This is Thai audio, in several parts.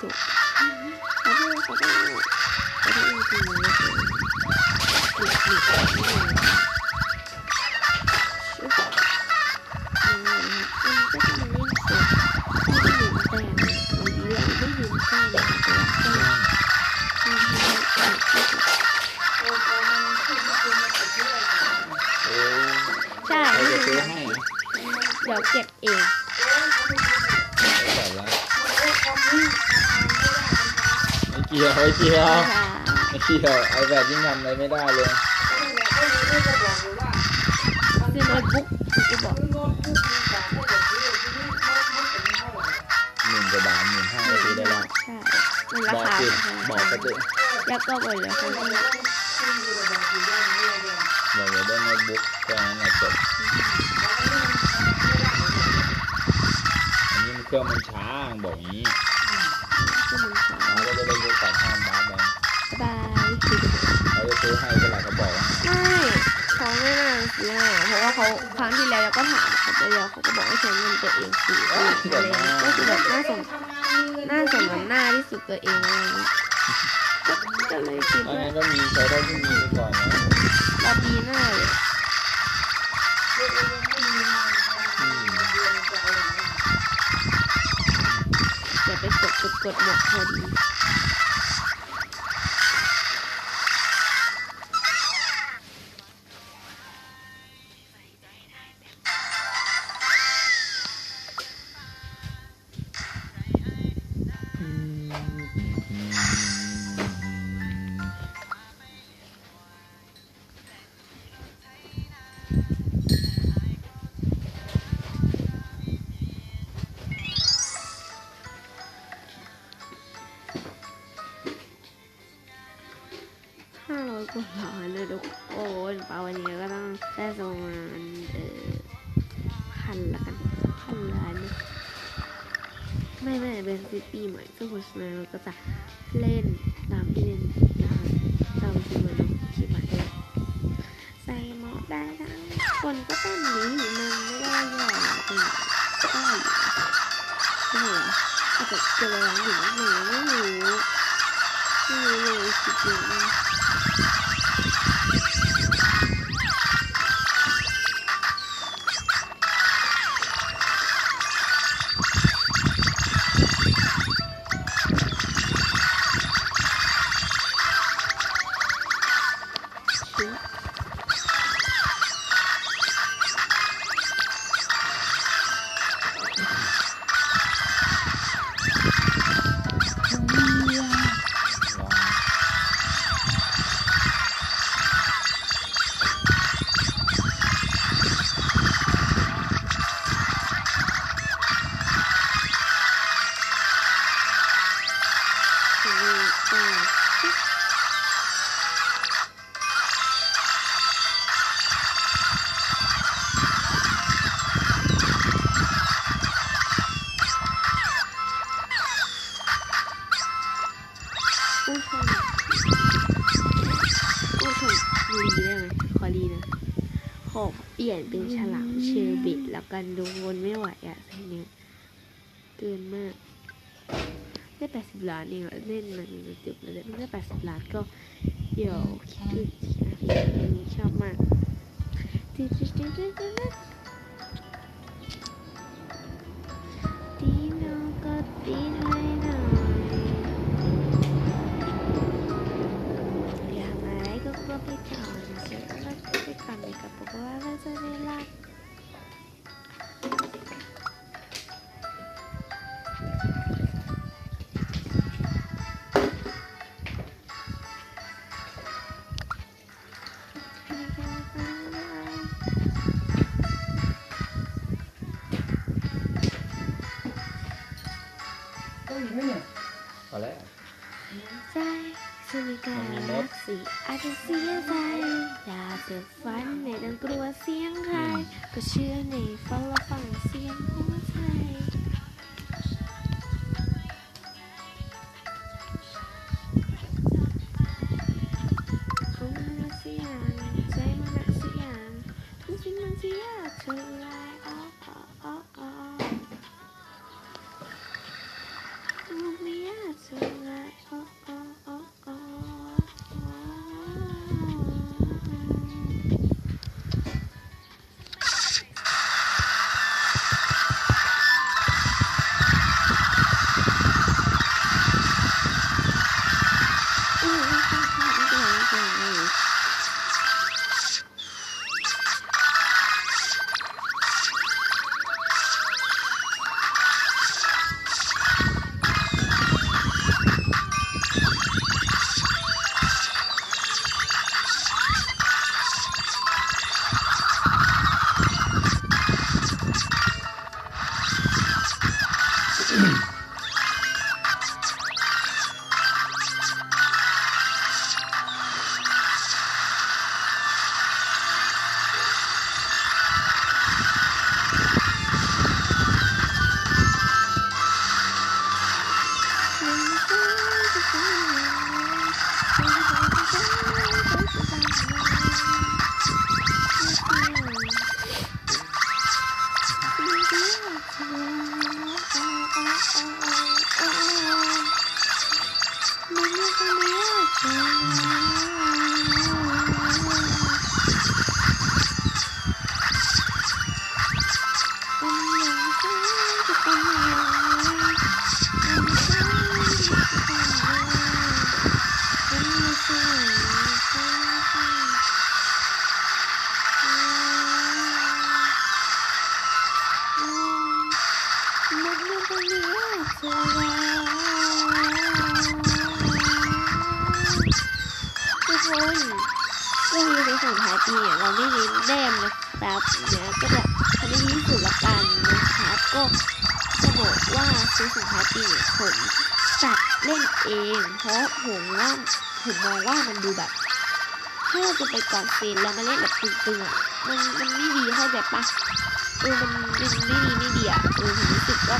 จบขอโทษขอโทษขอโทษจริงๆเลยหลุดหลุดแบบนี้เลยชุบนี่นะครับอันนี้ก็จะมาเล่นเซตที่หนึ่งแต้มวันนี้เราไม่ยืนแต้มนะคะแต่ว่าแต้มที่ให้เกิดที่สุดโอ้โหมันขึ้นมาเป็นมาติดด้วยโอ้ใช่ใครไม่จะเป็ซื้นอไรให้เดี๋ยวเก็บเอง กี่ยวไม่เกี่ยวค่ะไม่เกี่ยวไอแบบยิ่งทำอะไรไม่ได้เลยก็เลยก็จะบอกเลยว่าซื้อโน้ตบุ๊กกูบอกซื้อโน้ตบุ๊กมีแต่ให้เด็กซื้อทีนี้โน้ตบุ๊กเป็นเท่าไหร่หมื่นกว่าบาทหมื่นห้าก็ซื้อได้แล้วใช่มันราบอกคาสิแพงบอกก็จะแล้วก็บอกเลยค่ะต้องซื้ออยู่ระดับอยู่ด้านนี้เลยบอกว่าได้โน้ตบุ๊กแค่นั้นแหละจบอันนี้มันเครื่องมันช้าบอกอย่างนี้ ที่มันขาวเราก็จะได้รู้จักห้ามบ้าไปบายเขาจะซื้อให้เวลาเขาบอกว่าไม่เขาไม่น่าซื้อให้เพราะว่าเขาครั้งที่แล้วเราก็ถามเขาไปแล้วเขาก็บอกให้ใช้เงินตัวเองซื้อเองอะไรอย่างเงี้ยก็คือแบบน่าสมน่าสมน้ำหน้าที่สุดตัวเองอะไรอย่างเงี้ยก็ก็เลยคิดอันว่านั้นก็มีใช้เท่าที่มีไปก่อนนะเราปีหน้าเลย ดหมดพอดี ไม่เป็นซิตี้ใหม่ซึ่งเพราะฉะนั้เราก็จะเล่นตามที่เล่นนะคะตามที่มันคิดมาได้ใส่หมอได้ทั้งคนก็เต้นหนีมันไม่ได้หรอกแต่ได้อยู่ไม่เหรออาจจะเจอร้านอยู่หนูไม่รู้ไม่รู้เลยคิดอยู่ชิ้ ไหมขอรีนะ ขอเปลี่ยนเป็นฉลามเชอร์เบตแล้วกันดูวนไม่ไหวอะทีเนี้เกินมากได้แปดสิบล้านเองอเล่นมันจะจบแล้วได้แปดสิบล้านก็เดี๋ยวคิดดูอีกทีนะเพลงนี้ชอบมากดีดีดีดีดีดีนก็ดีให้หน่อย ก็ไป ก็จะบอกว่าซื้อส่วนท้าปีเนี่ยผมจัดเล่นเอง เพราะผมว่าผมมองว่ามันดูแบบ ถ้าเราจะไปก่อนเซนแล้วมาเล่นแบบตึงๆอะมันมันไม่ดีเข้าใจปะเออมันมันไม่ดีไม่ดีอะเออผมรู้สึกว่า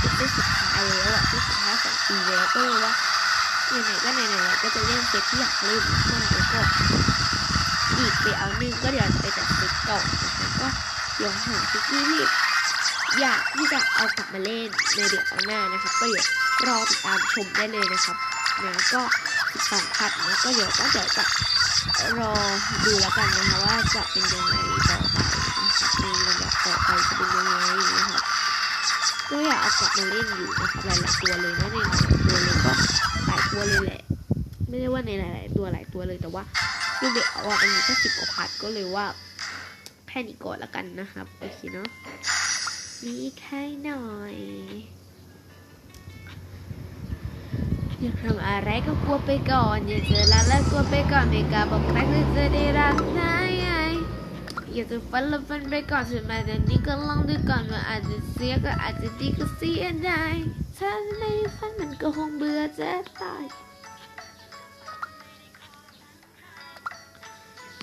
เป็นเซตสุดท้ายแล้วอะเซตสุดท้ายของปีแล้วก็เลยว่าไหนๆก็ไหนๆก็จะเล่นเซตที่อยากเล่นมากแล้วก็อีกไปเอาหนึ่งก็เดี๋ยวไปจัดเซตเก่านะคะก็เดี๋ยวหาซิกกี้ที่ อยากที่จะเอากลับมาเล่นในเดี๋ยวหน้านะครับ ก็เดี๋ยวรอติดตามชมได้เลยนะครับนะก็สิบสองพัดนะก็เดี๋ยวก็เดี๋ยวจะรอดูแล้วกันนะคะว่าจะเป็นยังไงต่อไปนะครับในลำดับต่อไปจะเป็นยังไงนะครับก็อยากเอากลับมาเล่นอยู่นะครับหลายๆตัวเลยนะในหลายตัวเลยก็หลายตัวเลยแหละไม่ได้ว่าในหลายๆตัวหลายตัวเลยแต่ว่าคือเด็กเอาอะมันมีแค่สิบกว่าพัดก็เลยว่าแค่นี้ก่อนละกันนะครับโอเคเนาะ มีแค่หน่อยอยาทำอะไรก็กลัวไปก่อน อย่าเจอแล้วแล้วกลัวไปก่อนไม่กล้าบอกใครคือจะได้รักนายอย่าจะฟันแล้วฟันไปก่อนสุดมาแต่นี้ก็ลองดูก่อนว่าอาจจะเสียก็อาจจะดีก็เสียได้ถ้าไม่ฟันมันก็คงเบื่อจะตาย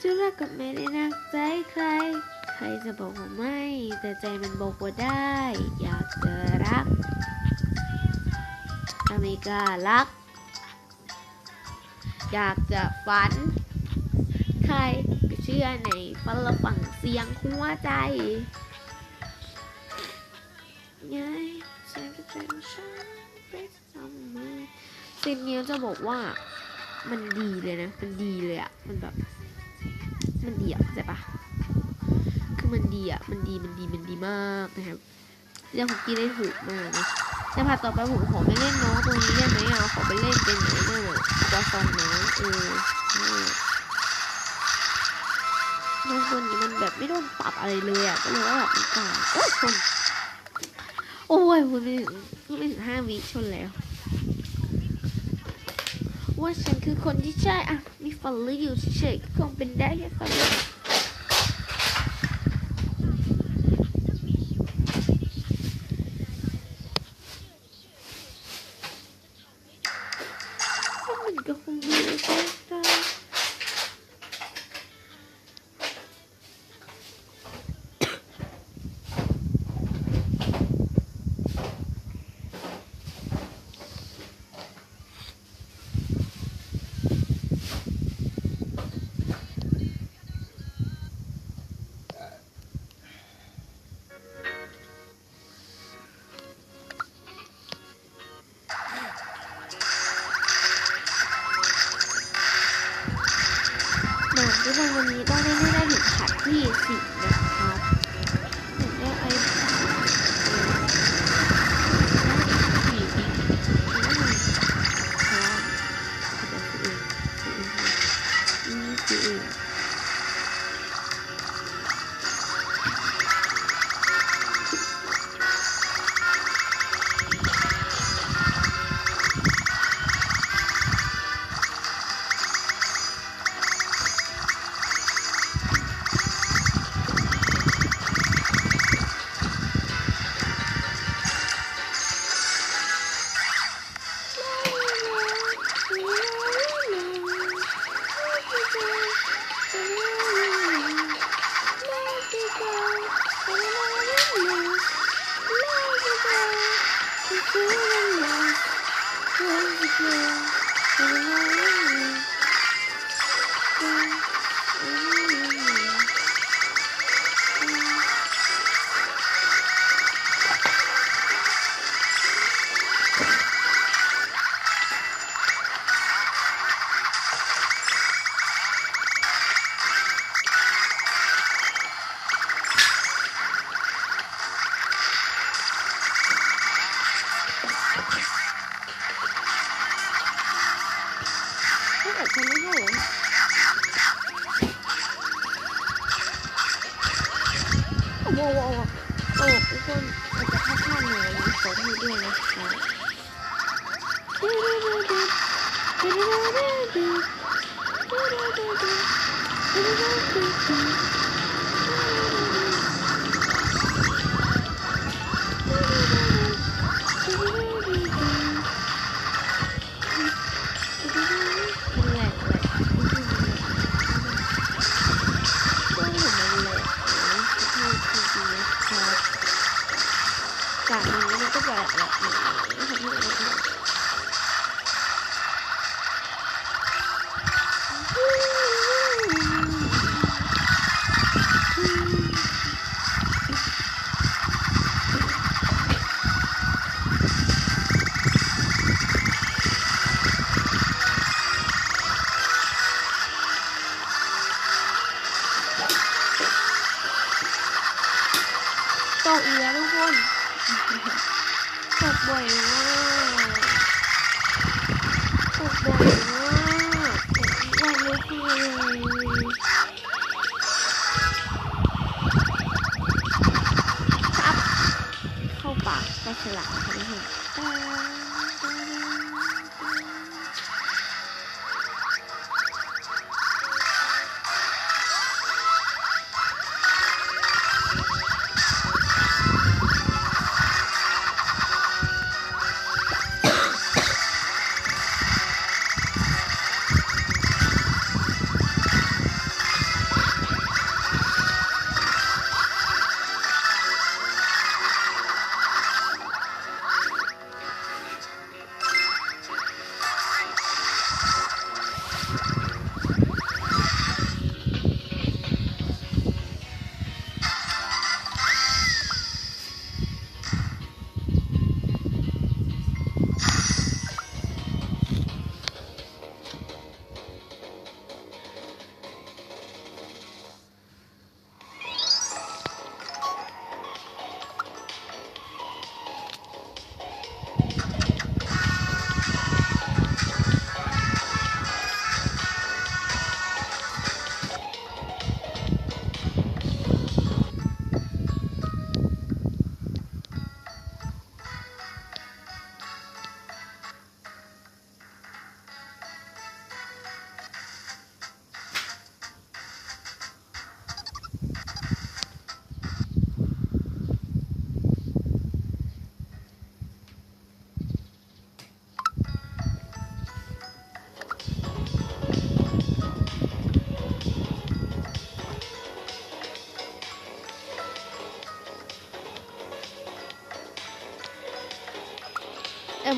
จะรักก็ไม่ได้นักใจใคร ใครจะบอกว่าไม่ แต่ใจมันบอกว่าได้ อยากจะรักถ้าไม่กล้ารัก อยากจะฝัน ใครก็เชื่อในฝันฝั่งเสียงหัวใจไงฉันก็เป็นฉันเป็นทำมือสิ่งนี้จะบอกว่ามันดีเลยนะ มันดีเลยอะมันแบบ มันดีอะเข้าใจปะ คือมันดีอะ มันดีมันดีมันดีมากนะครับเรื่องของกีได้ถูกมากนะแต่พาต่อไปผมขอไปเล่นน้องตรงนี้ได้ไหมอะขอไปเล่นเป็นไหนนั่นอะตัวซองน้องเออเออน้องตัวนี้มันแบบไม่โดนปรับอะไรเลยอะก็เลยว่าแบบมันกาโอ้ยชนโอ้ยคุณไม่ถึงไม่ถึงห้าวิชนแล้วว่าฉันคือคนที่ใช่อะมีฟันเลยอยู่เฉยๆก็คงเป็นได้แค่ฟันเลยมัน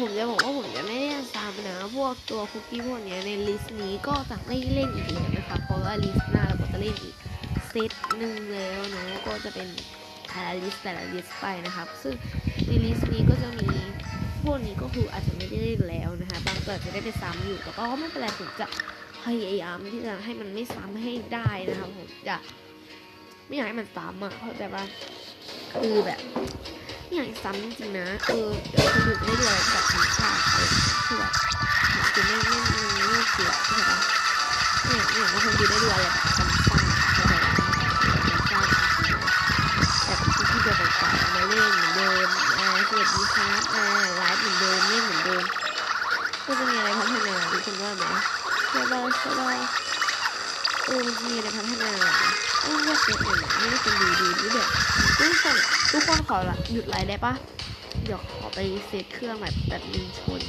ผมจะบอกว่าผมจะไม่ได้ซ้ำนะพวกตัวคุกกี้พวกนี้ในลิสต์นี้ก็จะไม่เล่นอีกแล้วนะคะเพราะว่าลิสต์หน้าเราก็จะเล่นอีกเซตหนึ่งแล้วเนาะก็จะเป็นแต่ละลิสต์แต่ละลิสต์ไปนะครับ ซึ่งในลิสต์นี้ก็จะมีพวกนี้ก็คืออาจจะไม่ได้เล่นแล้วนะคะบางตัวจะได้ไปซ้ำอยู่แต่ก็ไม่เป็นไรผมจะพยายามที่จะให้มันไม่ซ้ำให้ได้นะครับผมจะไม่อยากให้มันซ้ำอะเข้าใจปะคือแบบ อยากซ้ำจริงๆนะ เออเดี๋ยวคนอื่นไม่ดูอะไรแบบธรรมชาติเลยคือแบบคือไม่ไม่ไม่ไม่ไม่เสียใช่ปะไม่ยากไม่ยากให้คนดูได้ดูอะไรแบบธรรมชาติเข้าใจปะธรรมชาติแบบที่เดียวกันมาเล่นเหมือนเดิมอ่าสวัสดีครับอ่าไลฟ์เหมือนเดิมเล่นเหมือนเดิมก็จะมีอะไรพัฒนาทุกคนว่าไหมใช่ป่ะใช่ป่ะเออมันมีอะไรพัฒนาเอออยากเห็นหน่อยไม่ได้คนดูดูดูแบบทุกคน ทุกคนขอหยุดไลฟ์ได้ปะเดี๋ยวขอไปเซตเครื่องแบบแบบนึงชน